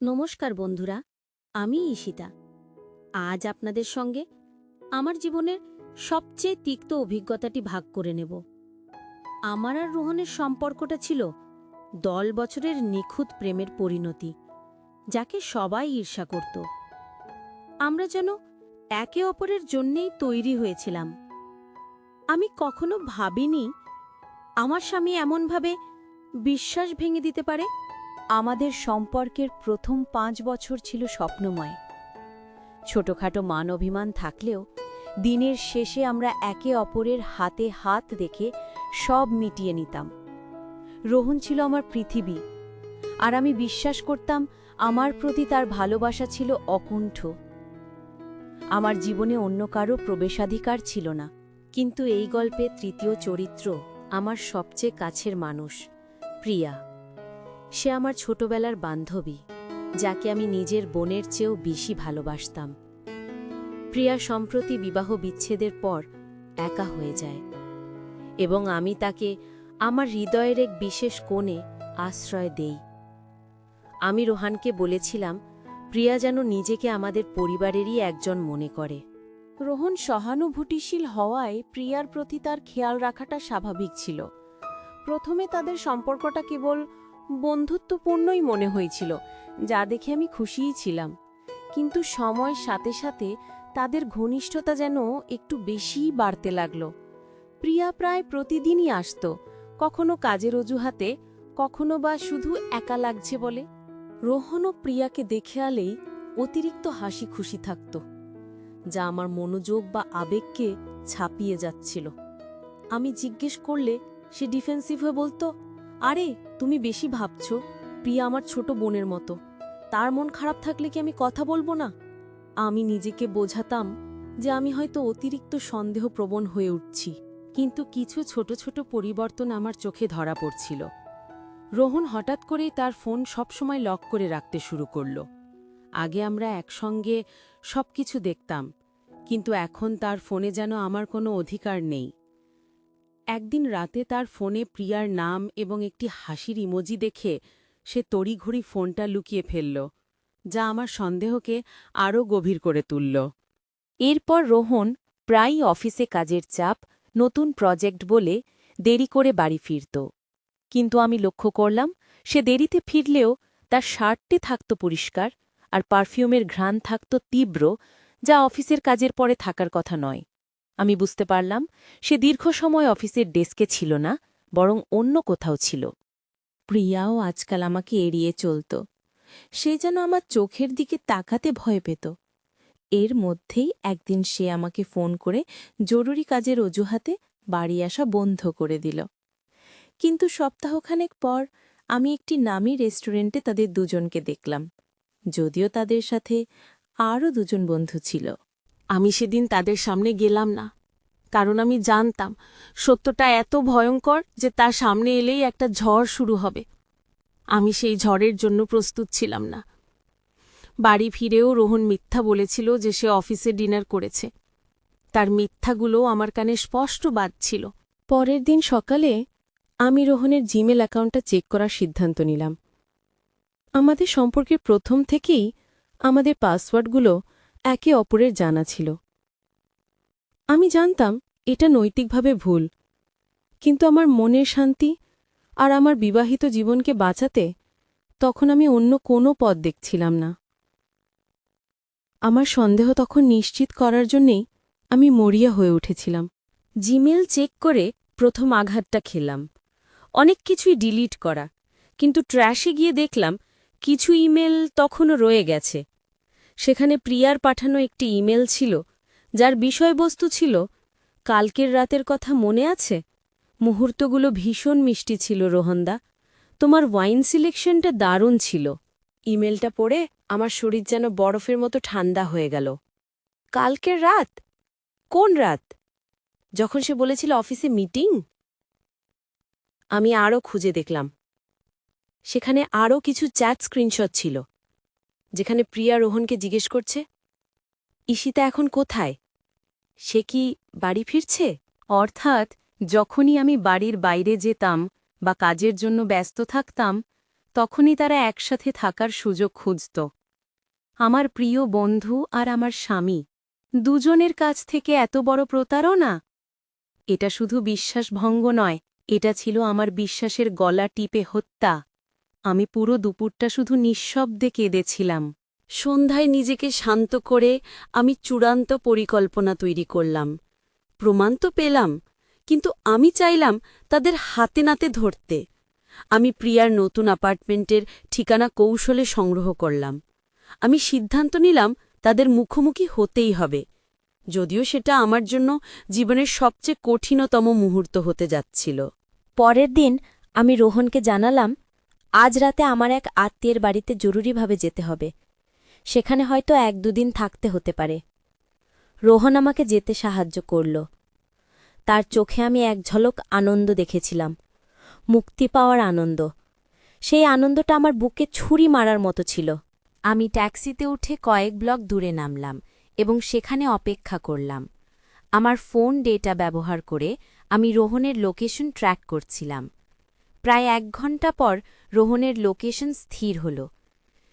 নমস্কার বন্ধুরা, আমি ঈশিতা। আজ আপনাদের সঙ্গে আমার জীবনের সবচেয়ে তিক্ত অভিজ্ঞতাটি ভাগ করে নেব। আমার আর রোহনের সম্পর্কটা ছিল দল বছরের নিখুঁত প্রেমের পরিণতি, যাকে সবাই ঈর্ষা করত। আমরা যেন একে অপরের জন্যেই তৈরি হয়েছিলাম। আমি কখনো ভাবিনি আমার স্বামী এমনভাবে বিশ্বাস ভেঙে দিতে পারে আমাদের সম্পর্কের প্রথম পাঁচ বছর ছিল স্বপ্নময়। ছোটখাটো মান অভিমান থাকলেও দিনের শেষে আমরা একে অপরের হাতে হাত রেখে সব মিটিয়ে নিতাম। রোহন ছিল আমার পৃথিবী, আর আমি বিশ্বাস করতাম আমার প্রতি তার ভালোবাসা ছিল অকুণ্ঠ। আমার জীবনে অন্য কারও প্রবেশাধিকার ছিল না। কিন্তু এই গল্পে তৃতীয় চরিত্র আমার সবচেয়ে কাছের মানুষ, প্রিয়া। সে আমার ছোটবেলার বান্ধবী, যাকে আমি নিজের বোনের চেয়েও বেশি ভালোবাসতাম। প্রিয়া সম্প্রতি বিবাহ বিচ্ছেদের পর একা হয়ে যায় এবং আমি তাকে আমার হৃদয়ের এক বিশেষ কোণে আশ্রয় দেই। আমি রোহানকে বলেছিলাম, প্রিয়া যেন নিজেকে আমাদের পরিবারেরই একজন মনে করে। রোহন সহানুভূতিশীল হওয়ায় প্রিয়ার প্রতি তার খেয়াল রাখাটা স্বাভাবিক ছিল। প্রথমে তাদের সম্পর্কটা কেবল বন্ধুত্বপূর্ণই মনে হয়েছিল, যা দেখে আমি খুশিই ছিলাম। কিন্তু সময়ের সাথে সাথে তাদের ঘনিষ্ঠতা যেন একটু বেশিই বাড়তে লাগল। প্রিয়া প্রায় প্রতিদিনই আসত, কখনো কাজের অজুহাতে, কখনো বা শুধু একা লাগছে বলে। রোহনও প্রিয়াকে দেখে আলেই অতিরিক্ত হাসি খুশি থাকত, যা আমার মনোযোগ বা আবেগকে ছাপিয়ে যাচ্ছিল। আমি জিজ্ঞেস করলে, সে ডিফেন্সিভ হয়ে বলতো আরে, তুমি বেশি ভাবছ? প্রিয়া আমার ছোট বোনের মতো। তার মন খারাপ থাকলে কি আমি কথা বলব না? আমি নিজেকে বোঝাতাম যে আমি হয়তো অতিরিক্ত সন্দেহপ্রবণ হয়ে উঠছি। কিন্তু কিছু ছোট ছোট পরিবর্তন আমার চোখে ধরা পড়ছিল। রোহন হঠাৎ করেই তার ফোন সবসময় লক করে রাখতে শুরু করল। আগে আমরা একসঙ্গে সবকিছু দেখতাম, কিন্তু এখন তার ফোনে যেন আমার কোনো অধিকার নেই। একদিন রাতে তার ফোনে প্রিয়ার নাম এবং একটি হাসির ইমোজি দেখে সে তড়িঘড়ি ফোনটা লুকিয়ে ফেলল, যা আমার সন্দেহকে আরও গভীর করে তুলল। এরপর রোহন প্রায়ই অফিসে কাজের চাপ, নতুন প্রজেক্ট বলে দেরি করে বাড়ি ফিরত। কিন্তু আমি লক্ষ্য করলাম, সে দেরিতে ফিরলেও তার শার্টটি থাকত পরিষ্কার আর পারফিউমের ঘ্রাণ থাকত তীব্র, যা অফিসের কাজের পরে থাকার কথা নয়। আমি বুঝতে পারলাম, সে দীর্ঘ সময় অফিসের ডেস্কে ছিল না, বরং অন্য কোথাও ছিল। প্রিয়াও আজকাল আমাকে এড়িয়ে চলত। সে যেন আমার চোখের দিকে তাকাতে ভয় পেত। এর মধ্যেই একদিন সে আমাকে ফোন করে জরুরি কাজের অজুহাতে বাড়ি আসা বন্ধ করে দিল। কিন্তু সপ্তাহখানেক পর আমি একটি নামী রেস্টুরেন্টে তাদের দুজনকে দেখলাম। যদিও তাদের সাথে আরও দুজন বন্ধু ছিল। আমি সেদিন তাদের সামনে গেলাম না। কারণ আমি জানতাম, সত্যটা এত ভয়ঙ্কর যে তার সামনে এলেই একটা ঝড় শুরু হবে। আমি সেই ঝড়ের জন্য প্রস্তুত ছিলাম না। বাড়ি ফিরেও রোহন মিথ্যা বলেছিল যে সে অফিসে ডিনার করেছে। তার মিথ্যাগুলো আমার কানে স্পষ্ট বাজছিল পরের দিন সকালে আমি রোহনের জিমেল অ্যাকাউন্টটা চেক করার সিদ্ধান্ত নিলাম। আমাদের সম্পর্কের প্রথম থেকেই আমাদের পাসওয়ার্ডগুলো একে অপরের জানা ছিল। আমি জানতাম, এটা নৈতিকভাবে ভুল। কিন্তু আমার মনের শান্তি আর আমার বিবাহিত জীবনকে বাঁচাতে তখন আমি অন্য কোনো পথ দেখছিলাম না। আমার সন্দেহ তখন নিশ্চিত করার জন্যেই আমি মরিয়া হয়ে উঠেছিলাম। জিমেল চেক করে প্রথম আঘাতটা খেলাম। অনেক কিছুই ডিলিট করা, কিন্তু ট্র্যাশে গিয়ে দেখলাম, কিছু ইমেল তখনও রয়ে গেছে। সেখানে প্রিয়ার পাঠানো একটি ইমেল ছিল, যার বিষয়বস্তু ছিল, কালকের রাতের কথা মনে আছে? মুহূর্তগুলো ভীষণ মিষ্টি ছিল, রোহনদা। তোমার ওয়াইন সিলেকশনটা দারুণ ছিল। ইমেলটা পড়ে আমার শরীর যেন বরফের মতো ঠান্ডা হয়ে গেল। কালকের রাত? কোন রাত? যখন সে বলেছিল অফিসে মিটিং? আমি আরও খুঁজে দেখলাম। সেখানে আরও কিছু চ্যাট স্ক্রিনশট ছিল। যেখানে প্রিয়া রোহনকে জিজ্ঞেস করছে, ঈশিতা এখন কোথায়? সে কি বাড়ি ফিরছে? অর্থাৎ, যখনই আমি বাড়ির বাইরে যেতাম বা কাজের জন্য ব্যস্ত থাকতাম, তখনই তারা একসাথে থাকার সুযোগ খুঁজত। আমার প্রিয় বন্ধু আর আমার স্বামী, দুজনের কাছ থেকে এত বড় প্রতারণা? এটা শুধু বিশ্বাসভঙ্গ নয়, এটা ছিল আমার বিশ্বাসের গলা টিপে হত্যা। আমি পুরো দুপুরটা শুধু নিঃশব্দে কেঁদেছিলাম। সন্ধ্যায় নিজেকে শান্ত করে আমি চূড়ান্ত পরিকল্পনা তৈরি করলাম। প্রমাণ তো পেলাম, কিন্তু আমি চাইলাম তাদের হাতে নাতে ধরতে। আমি প্রিয়ার নতুন অ্যাপার্টমেন্টের ঠিকানা কৌশলে সংগ্রহ করলাম। আমি সিদ্ধান্ত নিলাম তাদের মুখোমুখি হতেই হবে, যদিও সেটা আমার জন্য জীবনের সবচেয়ে কঠিনতম মুহূর্ত হতে যাচ্ছিল। পরের দিন আমি রোহনকে জানালাম আজ রাতে আমার এক আত্মীয়ের বাড়িতে জরুরিভাবে যেতে হবে। সেখানে হয়তো এক দুদিন থাকতে হতে পারে। রোহন আমাকে যেতে সাহায্য করল। তার চোখে আমি এক ঝলক আনন্দ দেখেছিলাম। মুক্তি পাওয়ার আনন্দ। সেই আনন্দটা আমার বুকে ছুরি মারার মতো ছিল। আমি ট্যাক্সিতে উঠে কয়েক ব্লক দূরে নামলাম এবং সেখানে অপেক্ষা করলাম। আমার ফোন ডেটা ব্যবহার করে আমি রোহনের লোকেশন ট্র্যাক করছিলাম। প্রায় এক ঘণ্টা পর রোহনের লোকেশন স্থির হল।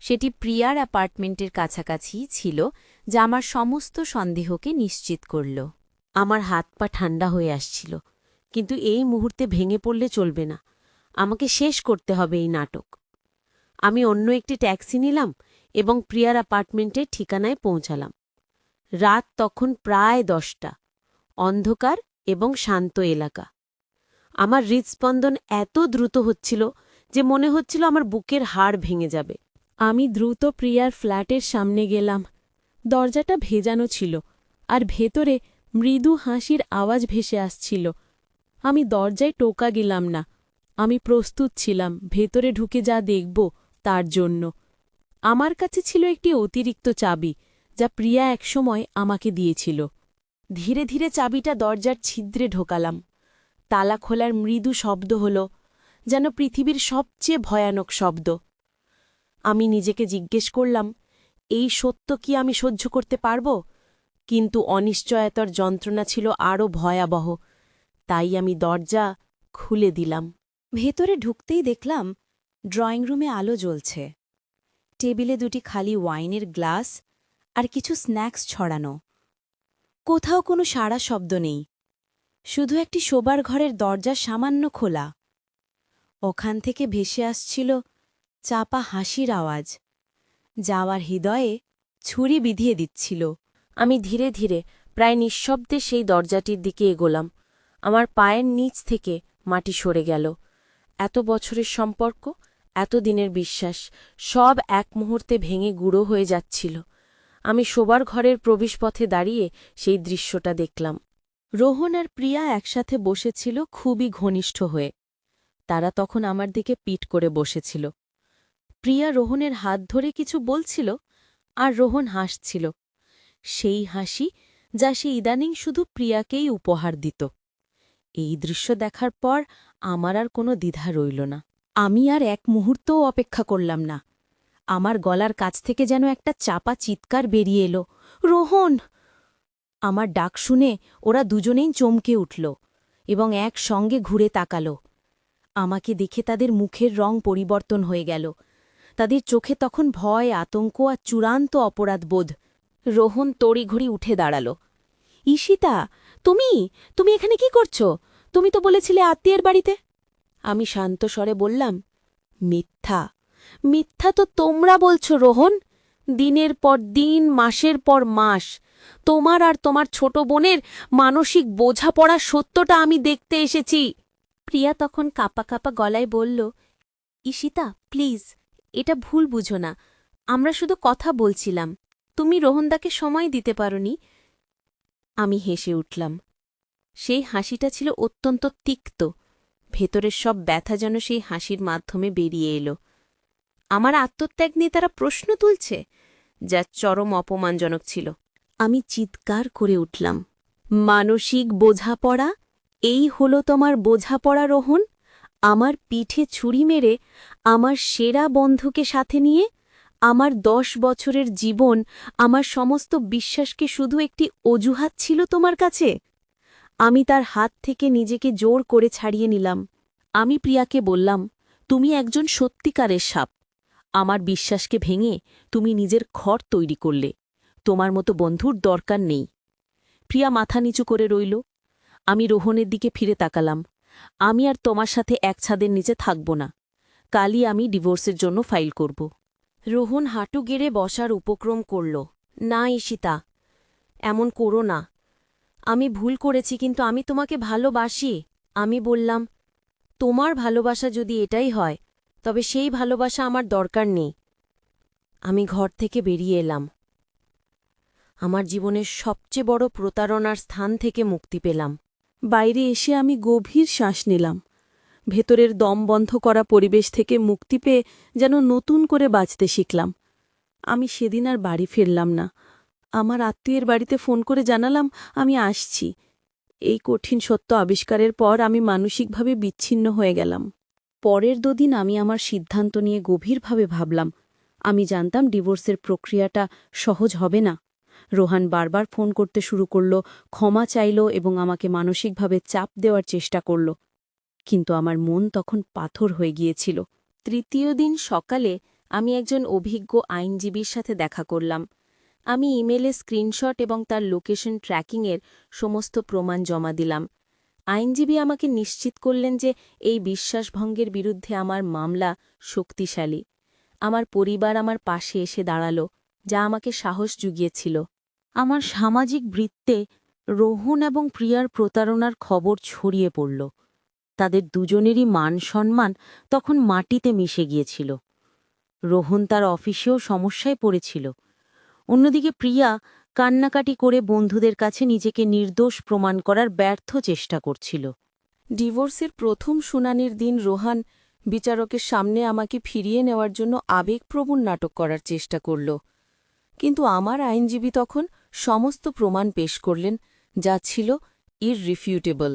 সেটি প্রিয়ার অ্যাপার্টমেন্টের কাছাকাছি ছিল, যা আমার সমস্ত সন্দেহকে নিশ্চিত করল। আমার হাত পা ঠান্ডা হয়ে আসছিল, কিন্তু এই মুহূর্তে ভেঙে পড়লে চলবে না। আমাকে শেষ করতে হবে এই নাটক। আমি অন্য একটি ট্যাক্সি নিলাম এবং প্রিয়ার অ্যাপার্টমেন্টের ঠিকানায় পৌঁছালাম। রাত তখন প্রায় দশটা। অন্ধকার এবং শান্ত এলাকা। আমার হৃদস্পন্দন এত দ্রুত হচ্ছিল যে মনে হচ্ছিল আমার বুকের হাড় ভেঙে যাবে। আমি দ্রুত প্রিয়ার ফ্ল্যাটের সামনে গেলাম। দরজাটা ভেজানো ছিল আর ভেতরে মৃদু হাসির আওয়াজ ভেসে আসছিল। আমি দরজায় টোকা গেলাম না। আমি প্রস্তুত ছিলাম, ভেতরে ঢুকে যা দেখব তার জন্য। আমার কাছে ছিল একটি অতিরিক্ত চাবি যা প্রিয়া একসময় আমাকে দিয়েছিল। ধীরে ধীরে চাবিটা দরজার ছিদ্রে ঢোকালাম। তালা খোলার মৃদু শব্দ হল, যেন পৃথিবীর সবচেয়ে ভয়ানক শব্দ। আমি নিজেকে জিজ্ঞেস করলাম, এই সত্য কি আমি সহ্য করতে পারব? কিন্তু অনিশ্চয়তার যন্ত্রণা ছিল আরও ভয়াবহ। তাই আমি দরজা খুলে দিলাম। ভেতরে ঢুকতেই দেখলাম, ড্রয়িং রুমে আলো জ্বলছে। টেবিলে দুটি খালি ওয়াইনের গ্লাস আর কিছু স্ন্যাক্স ছড়ানো। কোথাও কোনো সাড়া শব্দ নেই। শুধু একটি শোবার ঘরের দরজা সামান্য খোলা। ওখান থেকে ভেসে আসছিল চাপা হাসির আওয়াজ। যাওয়ার হৃদয়ে ছুরি বিধিয়ে দিচ্ছিল। আমি ধীরে ধীরে প্রায় নিঃশব্দে সেই দরজাটির দিকে এগোলাম। আমার পায়ের নিচ থেকে মাটি সরে গেল। এত বছরের সম্পর্ক, এত দিনের বিশ্বাস, সব এক মুহূর্তে ভেঙে গুঁড়ো হয়ে যাচ্ছিল। আমি শোবার ঘরের প্রবেশপথে দাঁড়িয়ে সেই দৃশ্যটা দেখলাম। রোহন আর প্রিয়া একসাথে বসেছিল খুবই ঘনিষ্ঠ হয়ে। তারা তখন আমার দিকে পিট করে বসেছিল। প্রিয়া রোহনের হাত ধরে কিছু বলছিল আর রোহন হাসছিল। সেই হাসি যা সে ইদানিং শুধু প্রিয়াকেই উপহার দিত। এই দৃশ্য দেখার পর আমার আর কোনো দ্বিধা রইল না। আমি আর এক মুহূর্তও অপেক্ষা করলাম না। আমার গলার কাছ থেকে যেন একটা চাপা চিৎকার বেরিয়ে এলো। রোহন! আমার ডাক শুনে ওরা দুজনেই চমকে উঠল এবং একসঙ্গে ঘুরে তাকালো। আমাকে দেখে তাদের মুখের রং পরিবর্তন হয়ে গেল। তাদের চোখে তখন ভয়, আতঙ্ক আর চূড়ান্ত অপরাধবোধ। রোহন তড়িঘড়ি উঠে দাঁড়াল। ঈশিতা, তুমি? তুমি এখানে কি করছ? তুমি তো বলেছিলে আত্মীয়ের বাড়িতে। আমি শান্ত স্বরে বললাম, মিথ্যা। মিথ্যা তো তোমরা বলছো রোহন। দিনের পর দিন, মাসের পর মাস। তোমার আর তোমার ছোট বোনের মানসিক বোঝাপড়া সত্যটা আমি দেখতে এসেছি। প্রিয়া তখন কাপা কাপা গলায় বলল, ঈশিতা, প্লিজ, এটা ভুল বুঝো না। আমরা শুধু কথা বলছিলাম। তুমি রোহনদাকে সময় দিতে পারোনি। আমি হেসে উঠলাম। সেই হাসিটা ছিল অত্যন্ত তিক্ত। ভেতরের সব ব্যথা যেন সেই হাসির মাধ্যমে বেরিয়ে এলো। আমার আত্মত্যাগ নিয়ে তারা প্রশ্ন তুলছে, যা চরম অপমানজনক ছিল। আমি চিৎকার করে উঠলাম। মানসিক বোঝাপড়া? এই হলো তোমার বোঝাপড়া রোহন? আমার পিঠে ছুরি মেরে আমার সেরা বন্ধুকে সাথে নিয়ে? আমার দশ বছরের জীবন, আমার সমস্ত বিশ্বাসকে শুধু একটি অজুহাত ছিল তোমার কাছে? আমি তার হাত থেকে নিজেকে জোর করে ছাড়িয়ে নিলাম। আমি প্রিয়াকে বললাম, তুমি একজন সত্যিকারের সাপ। আমার বিশ্বাসকে ভেঙে তুমি নিজের খড় তৈরি করলে। তোমার মতো বন্ধুর দরকার নেই। প্রিয়া মাথা নিচু করে রইল। আমি রোহনের দিকে ফিরে তাকালাম। আমি আর তোমার সাথে এক ছাদের নিচে থাকব না। কালই আমি ডিভোর্সের জন্য ফাইল করব। রোহন হাঁটু গেড়ে বসার উপক্রম করল। না, ঈশিতা, এমন করো না। আমি ভুল করেছি, কিন্তু আমি তোমাকে ভালোবাসি। আমি বললাম, তোমার ভালোবাসা যদি এটাই হয়, তবে সেই ভালোবাসা আমার দরকার নেই। আমি ঘর থেকে বেরিয়ে এলাম। আমার জীবনের সবচেয়ে বড় প্রতারণার স্থান থেকে মুক্তি পেলাম। বাইরে এসে আমি গভীর শ্বাস নিলাম। ভেতরের দম বন্ধ করা পরিবেশ থেকে মুক্তি পেয়ে যেন নতুন করে বাঁচতে শিখলাম। আমি সেদিন আর বাড়ি ফিরলাম না। আমার আত্মীয়ের বাড়িতে ফোন করে জানালাম, আমি আসছি। এই কঠিন সত্য আবিষ্কারের পর আমি মানসিকভাবে বিচ্ছিন্ন হয়ে গেলাম। পরের দুদিন আমি আমার সিদ্ধান্ত নিয়ে গভীরভাবে ভাবলাম, আমি জানতাম ডিভোর্সের প্রক্রিয়াটা সহজ হবে না। রোহান বারবার ফোন করতে শুরু করল, ক্ষমা চাইল এবং আমাকে মানসিকভাবে চাপ দেওয়ার চেষ্টা করল। কিন্তু আমার মন তখন পাথর হয়ে গিয়েছিল। তৃতীয় দিন সকালে আমি একজন অভিজ্ঞ আইনজীবীর সাথে দেখা করলাম। আমি ইমেলে স্ক্রিনশট এবং তার লোকেশন ট্র্যাকিংয়ের সমস্ত প্রমাণ জমা দিলাম। আইনজীবী আমাকে নিশ্চিত করলেন যে এই বিশ্বাসভঙ্গের বিরুদ্ধে আমার মামলা শক্তিশালী। আমার পরিবার আমার পাশে এসে দাঁড়াল, যা আমাকে সাহস জুগিয়েছিল। আমার সামাজিক বৃত্তে রোহন এবং প্রিয়ার প্রতারণার খবর ছড়িয়ে পড়ল। তাদের দুজনেরই মান সম্মান তখন মাটিতে মিশে গিয়েছিল। রোহন তার অফিসেও সমস্যায় পড়েছিল। অন্যদিকে প্রিয়া কান্নাকাটি করে বন্ধুদের কাছে নিজেকে নির্দোষ প্রমাণ করার ব্যর্থ চেষ্টা করছিল। ডিভোর্সের প্রথম শুনানির দিন রোহান বিচারকের সামনে আমাকে ফিরিয়ে নেওয়ার জন্য আবেগপ্রবণ নাটক করার চেষ্টা করল। কিন্তু আমার আইনজীবী তখন সমস্ত প্রমাণ পেশ করলেন, যা ছিল ইররিফিউটেবল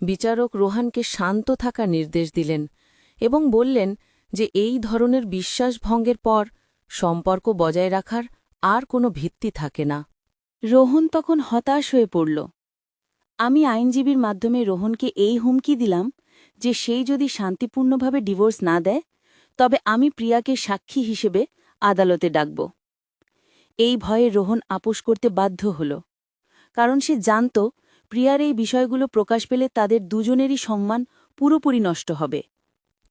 বিচারক রোহানকে শান্ত থাকার নির্দেশ দিলেন এবং বললেন যে এই ধরনের বিশ্বাসভঙ্গের পর সম্পর্ক বজায় রাখার আর কোনো ভিত্তি থাকে না। রোহন তখন হতাশ হয়ে পড়ল। আমি আইনজীবীর মাধ্যমে রোহনকে এই হুমকি দিলাম যে সেই যদি শান্তিপূর্ণভাবে ডিভোর্স না দেয়, তবে আমি প্রিয়াকে সাক্ষী হিসেবে আদালতে ডাকব। এই ভয়ে রোহন আপোষ করতে বাধ্য হল। কারণ সে জানত, প্রিয়ার এই বিষয়গুলো প্রকাশ পেলে তাদের দুজনেরই সম্মান পুরোপুরি নষ্ট হবে।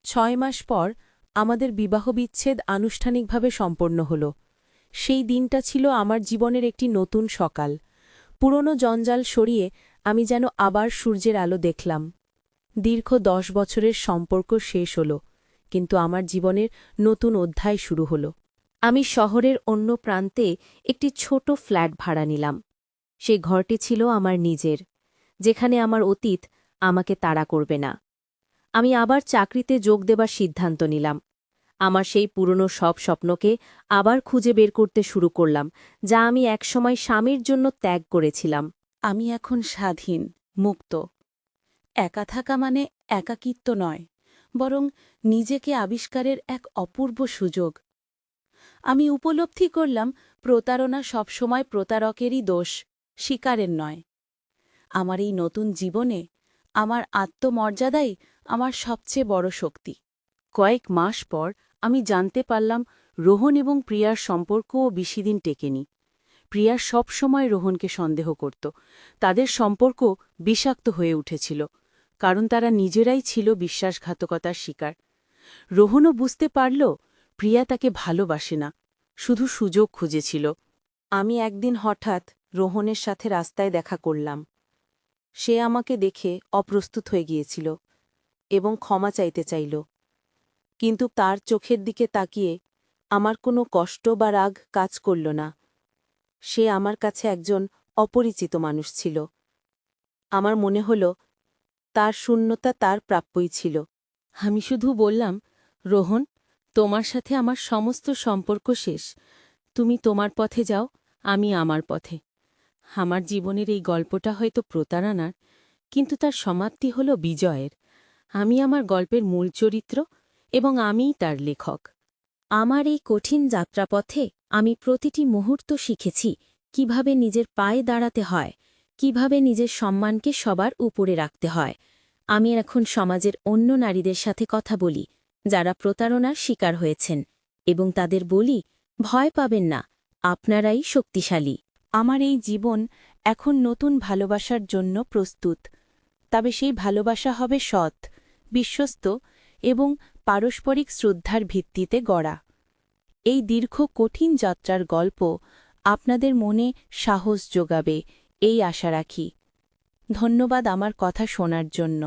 ছয় মাস পর আমাদের বিবাহবিচ্ছেদ আনুষ্ঠানিকভাবে সম্পন্ন হল। সেই দিনটা ছিল আমার জীবনের একটি নতুন সকাল। পুরনো জঞ্জাল সরিয়ে আমি যেন আবার সূর্যের আলো দেখলাম। দীর্ঘ দশ বছরের সম্পর্ক শেষ হল, কিন্তু আমার জীবনের নতুন অধ্যায় শুরু হল। আমি শহরের অন্য প্রান্তে একটি ছোট ফ্ল্যাট ভাড়া নিলাম। সেই ঘরটি ছিল আমার নিজের, যেখানে আমার অতীত আমাকে তাড়া করবে না। আমি আবার চাকরিতে যোগ দেবার সিদ্ধান্ত নিলাম। আমার সেই পুরনো সব স্বপ্নকে আবার খুঁজে বের করতে শুরু করলাম, যা আমি একসময় স্বামীর জন্য ত্যাগ করেছিলাম। আমি এখন স্বাধীন, মুক্ত। একা থাকা মানে একাকিত্ব নয়, বরং নিজেকে আবিষ্কারের এক অপূর্ব সুযোগ। আমি উপলব্ধি করলাম, প্রতারণা সবসময় প্রতারকেরই দোষ, শিকারের নয়। আমার এই নতুন জীবনে আমার আত্মমর্যাদাই আমার সবচেয়ে বড় শক্তি। কয়েক মাস পর আমি জানতে পারলাম, রোহন এবং প্রিয়ার সম্পর্কও বেশিদিন টেকেনি। প্রিয়া সবসময় রোহনকে সন্দেহ করত। তাদের সম্পর্ক বিষাক্ত হয়ে উঠেছিল, কারণ তারা নিজেরাই ছিল বিশ্বাসঘাতকতার শিকার। রোহনও বুঝতে পারল প্রিয়া তাকে ভালোবাসে না, শুধু সুযোগ খুঁজেছিল। আমি একদিন হঠাৎ রোহনের সাথে রাস্তায় দেখা করলাম। সে আমাকে দেখে অপ্রস্তুত হয়ে গিয়েছিল এবং ক্ষমা চাইতে চাইল। কিন্তু তার চোখের দিকে তাকিয়ে আমার কোনো কষ্ট বা রাগ কাজ করল না। সে আমার কাছে একজন অপরিচিত মানুষ ছিল। আমার মনে হল, তার শূন্যতা তার প্রাপ্যই ছিল। আমি শুধু বললাম, রোহন তোমার সাথে আমার সমস্ত সম্পর্ক শেষ। তুমি তোমার পথে যাও, আমি আমার পথে। আমার জীবনের এই গল্পটা হয়তো প্রতারণার, কিন্তু তার সমাপ্তি হল বিজয়ের। আমি আমার গল্পের মূল চরিত্র এবং আমিই তার লেখক। আমার এই কঠিন যাত্রাপথে আমি প্রতিটি মুহূর্ত শিখেছি কীভাবে নিজের পায়ে দাঁড়াতে হয়, কীভাবে নিজের সম্মানকে সবার উপরে রাখতে হয়। আমি এখন সমাজের অন্য নারীদের সাথে কথা বলি যারা প্রতারণার শিকার হয়েছেন, এবং তাদের বলি, ভয় পাবেন না, আপনারাই শক্তিশালী। আমার এই জীবন এখন নতুন ভালোবাসার জন্য প্রস্তুত। তবে সেই ভালোবাসা হবে সৎ, বিশ্বস্ত এবং পারস্পরিক শ্রদ্ধার ভিত্তিতে গড়া। এই দীর্ঘ কঠিন যাত্রার গল্প আপনাদের মনে সাহস যোগাবে, এই আশা রাখি। ধন্যবাদ আমার কথা শোনার জন্য।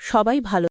সবাই ভালো